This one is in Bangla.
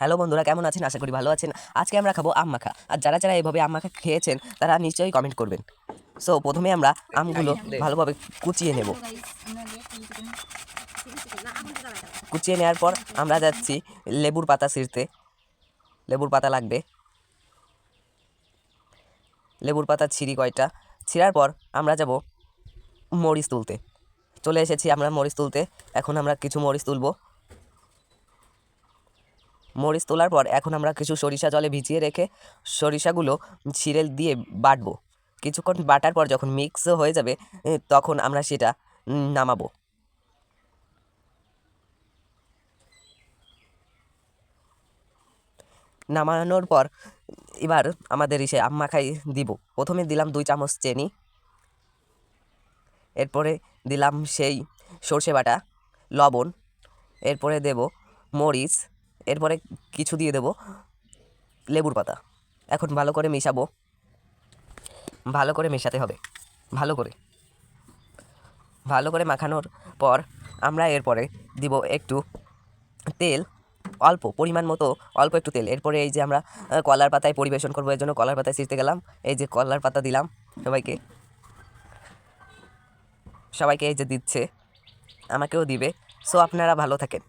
হ্যালো বন্ধুরা কেমন আছেন? আশা করি ভালো আছেন। আজকে আমরা খাব আম মাখা। আর যারা যারা এইভাবে আম মাখা খেয়েছেন তারা নিশ্চয়ই কমেন্ট করবেন। সো প্রথমে আমরা আমগুলো ভালোভাবে কুচিয়ে নেব। কুচিয়ে নেওয়ার পর আমরা যাচ্ছি লেবুর পাতা ছিঁড়তে। লেবুর পাতা লাগবে। লেবুর পাতা ছিঁড়ি কয়টা? ছিঁড়ার পর আমরা যাব মরিচ তুলতে। চলে এসেছি আমরা মরিচ তুলতে। এখন আমরা কিছু মরিচ তুলবো। মরিচ তোলার পর এখন আমরা কিছু সরিষা জলে ভিজিয়ে রেখে সরিষাগুলো ছিঁড়ে দিয়ে বাটবো। কিছুক্ষণ বাটার পর যখন মিক্স হয়ে যাবে তখন আমরা সেটা নামাবো। নামানোর পর এবার আমাদের ইসে মাখাই দিব। প্রথমে দিলাম দুই চামচ চিনি, এরপরে দিলাম সেই সর্ষে বাটা, লবণ, এরপরে দেব মরিচ এরপরে কিছু দিয়ে দেব। লেবুর পাতা। এখন ভালো করে মেশাবো। ভালো করে মেশাতে হবে। ভালো করে। ভালো করে মাখানোর পর আমরা এরপরে দিব একটু তেল। অল্প পরিমাণ মতো, অল্প একটু তেল। এরপরে এই যে আমরা কলার পাতায় পরিবেশন করব এর জন্য কলার পাতায় ছিঁড়তে গেলাম। এই যে কলার পাতা দিলাম সবাইকে। সবাইকে এই যে দিচ্ছে। আমাকেও দিবে। সো, আপনারা ভালো থাকেন।